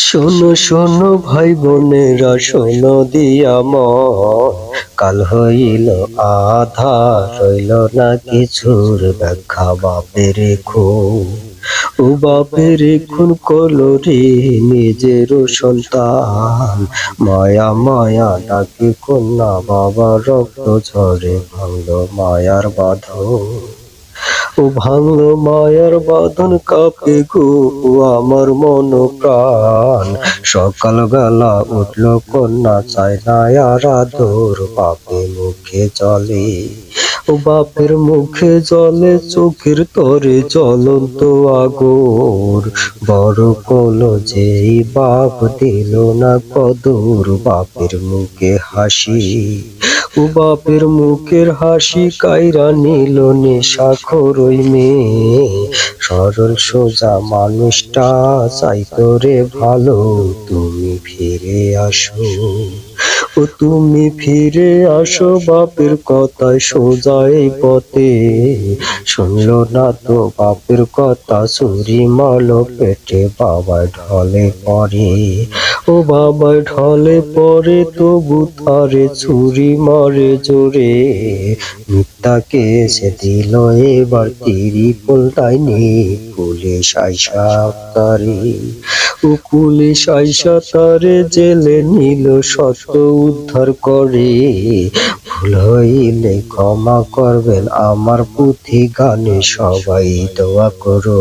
শোনো শোনো ভাই বোনেরা, শোনো দিয়া মন। কাল হইল আধা, রইল না কিছুর ব্যাখ্যা, বাপের খুন। ও বাপের খুন কলরে নিজের সন্তান। মায়া মায়া ডাকে কন্যা বাবা রক্ত ঝরে ভাঙলো মায়ার বাঁধন। ও ভাঙলো মায়ার বাঁধন কাপে গো, আমার মন প্রাণ। সকাল বেলা উঠল কন্যা, চাই না আর বাপে মুখে জলে। ও বাপের মুখে জলে, চোখের তরে জ্বলন্ত আগর। বড় কলো যেই বাপ দিল না কদর, বাপের মুখে হাসি। বাপের মুখের হাসি কাইরা নিল নেশাখর ওই মেয়ে। সরল সোজা মানুষটা চাইতো রে ভালো, তুমি ফিরে আসো। ও তুমি ফিরে আসো বাপের কথায় সোজা এই পথে। শুনলো না তো বাপের কথা, চুরি মালো পেটে বাবা ঢলে পড়ে। ও বাবা, ঢলে পড়ে তবু তারে ছুরি মারে জোরে। মিথ্যাকে সে দিল এবার তিরি পোলটাইনি পুলিশ আইসা তারে, ও পুলিশ আইসা তারে জেলে নিল সত্য উদ্ধার করে। ভুল হইলে ক্ষমা করবেন আমার পুঁথি গানে সবাই দোয়া করো।